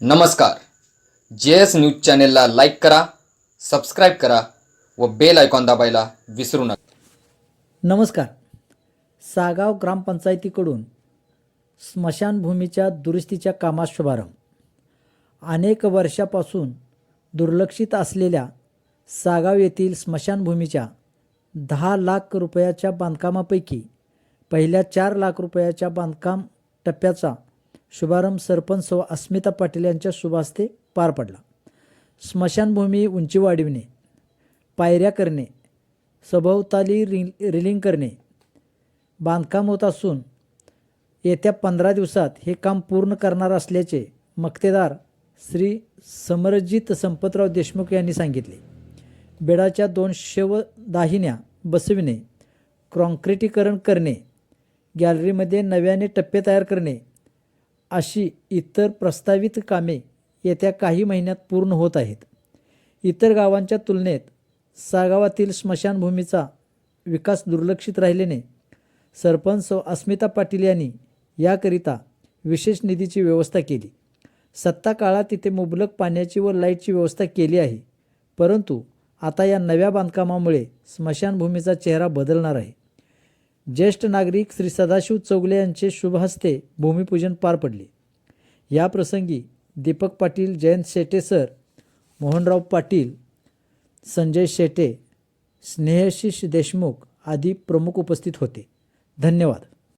नमस्कार. J S news चॅनेलला like करा सबस्क्राईब करा व बेल आयकॉन दाबायला विसरू नका. नमस्कार. सागाव ग्रामपंचायतीकडून स्मशानभूमीच्या दुरुस्तीच्या कामास शुभारंभ. अनेक वर्षापासून दुर्लक्षित असलेल्या सागाव येथील स्मशानभूमीच्या दहा लाख रुपयाच्या बांधकामापैकी पहिल्या चार लाख रुपयाच्या बांधकाम टप्प्याचा शुभारंभ सरपंच सौ अस्मिता पाटील यांच्या शुभास्ते पार पडला. स्मशानभूमी उंची वाढविणे पायऱ्या करणे सभोवताली रिल रिलिंग करणे बांधकाम होत असून येत्या पंधरा दिवसात हे काम पूर्ण करणार असल्याचे मक्तेदार श्री समरजित संपतराव देशमुख यांनी सांगितले. बेडाच्या दोन शवदाहिन्या बसविणे कॉन्क्रिटीकरण करणे गॅलरीमध्ये नव्याने टप्पे तयार करणे अशी इतर प्रस्तावित कामे येत्या काही महिन्यात पूर्ण होत आहेत. इतर गावांच्या तुलनेत सागावातील स्मशानभूमीचा विकास दुर्लक्षित राहिल्याने सरपंच अस्मिता पाटील यांनी याकरिता विशेष निधीची व्यवस्था केली. सत्ता काळात तिथे मुबलक पाण्याची व लाईटची व्यवस्था केली आहे. परंतु आता या नव्या बांधकामामुळे स्मशानभूमीचा चेहरा बदलणार आहे. ज्येष्ठ नागरिक श्री सदाशिव चौगले यांचे शुभहस्ते भूमिपूजन पार पडले. या प्रसंगी दीपक पाटील जयंत शेटे सर मोहनराव पाटील संजय शेटे स्नेहशिष देशमुख आदी प्रमुख उपस्थित होते. धन्यवाद.